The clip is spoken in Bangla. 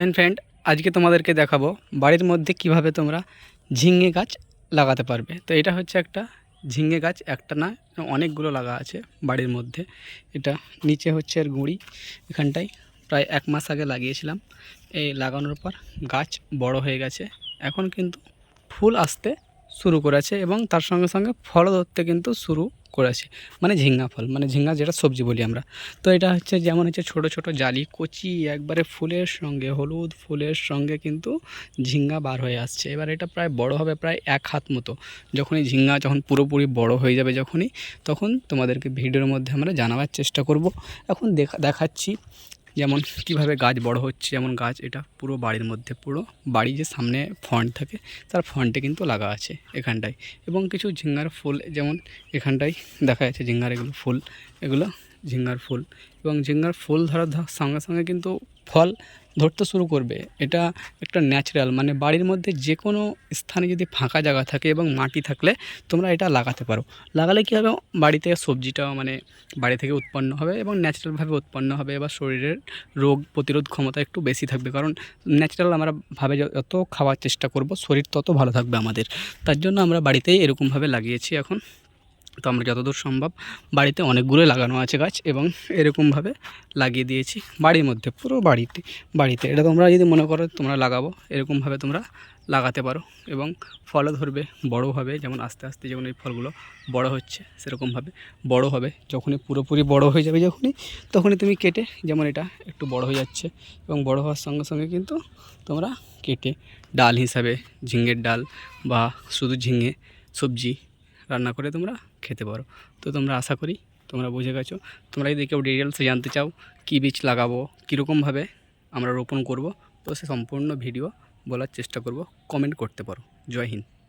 ফ্রেন্ড ফ্রেন্ড আজকে তোমাদেরকে দেখাবো বাড়ির মধ্যে কীভাবে তোমরা ঝিঙে গাছ লাগাতে পারবে। তো এটা হচ্ছে একটা ঝিঙে গাছ, একটা না, অনেকগুলো লাগা আছে বাড়ির মধ্যে। এটা নিচে হচ্ছে এর গুঁড়ি, এখানটায় প্রায় এক মাস আগে লাগিয়েছিলাম। এই লাগানোর পর গাছ বড় হয়ে গেছে। এখন কিন্তু ফুল আসতে শুরু করেছে এবং তার সঙ্গে সঙ্গে ফলও ধরতে কিন্তু শুরু করেছে। মানে ঝিঙ্গা ফল মানে ঝিঙ্গা যেটা সবজি বলি আমরা। তো এটা হচ্ছে যেমন হচ্ছে ছোট ছোট জালি, কচি, একবারে ফুলের সঙ্গে, হলুদ ফুলের সঙ্গে কিন্তু ঝিঙ্গা বার হয়ে আসছে। এবার এটা প্রায় বড় হবে প্রায় এক হাত মতো। যখনই ঝিঙ্গা যখন পুরোপুরি বড় হয়ে যাবে যখনই, তখন তোমাদেরকে ভিডিওর মধ্যে আমরা জানাবার চেষ্টা করব। এখন দেখা, দেখাচ্ছি যেমন কীভাবে গাছ বড় হচ্ছে, যেমন গাছ, এটা পুরো বাড়ির মধ্যে, পুরো বাড়ি যে সামনে ফন্ট থাকে, তার ফন্টে কিন্তু লাগা আছে এখানটায়। এবং কিছু ঝিঙ্গার ফুল, যেমন এখানটায় দেখা যাচ্ছে ঝিঙ্গার এগুলো ফুল, এগুলো ঝিঙ্গার ফুল। এবং ঝিঙ্গার ফুল ধরার সঙ্গে সঙ্গে কিন্তু ফল ধরতে শুরু করবে, এটা একটা ন্যাচারাল মানে বাড়ির মধ্যে যে কোনো স্থানে যদি ফাঁকা জায়গা থাকে এবং মাটি থাকলে তোমরা এটা লাগাতে পারো। লাগালে কী হবে? বাড়িতে সবজিটাও মানে বাড়ি থেকে উৎপন্ন হবে এবং ন্যাচারালভাবে উৎপন্ন হবে এবার শরীরের রোগ প্রতিরোধ ক্ষমতা একটু বেশি থাকবে। কারণ ন্যাচারাল আমরা ভাবে যত খাওয়ার চেষ্টা করব, শরীর তত ভালো থাকবে আমাদের। তার জন্য আমরা বাড়িতেই এরকমভাবে লাগিয়েছি এখন। তো আমরা যতদূর সম্ভব বাড়িতে অনেকগুলোই লাগানো আছে গাছ এবং এরকমভাবে লাগিয়ে দিয়েছি বাড়ির মধ্যে, পুরো বাড়িতে বাড়িতে। এটা তোমরা যদি মনে করো তোমরা লাগাবো, এরকমভাবে তোমরা লাগাতে পারো এবং ফলও ধরবে, বড় হবে, যেমন আস্তে আস্তে যেমন এই ফলগুলো বড় হচ্ছে সেরকমভাবে বড় হবে। যখনই পুরোপুরি বড় হয়ে যাবে যখনই, তখনই তুমি কেটে, যেমন এটা একটু বড় হয়ে যাচ্ছে এবং বড় হওয়ার সঙ্গে সঙ্গে কিন্তু তোমরা কেটে ডাল হিসাবে ঝিঙের ডাল বা শুধু ঝিঙে সবজি রান্না করে তোমরা খেতে পারো। তো তোমরা আশা করি তোমরা বুঝে গেছো। তোমরা যদি কেউ ডিটেলসে জানতে চাও কী বীজ লাগাবো, কীরকমভাবে আমরা রোপণ করব, তো সে সম্পূর্ণ ভিডিও বলার চেষ্টা করব। কমেন্ট করতে পারো। জয় হিন্দ।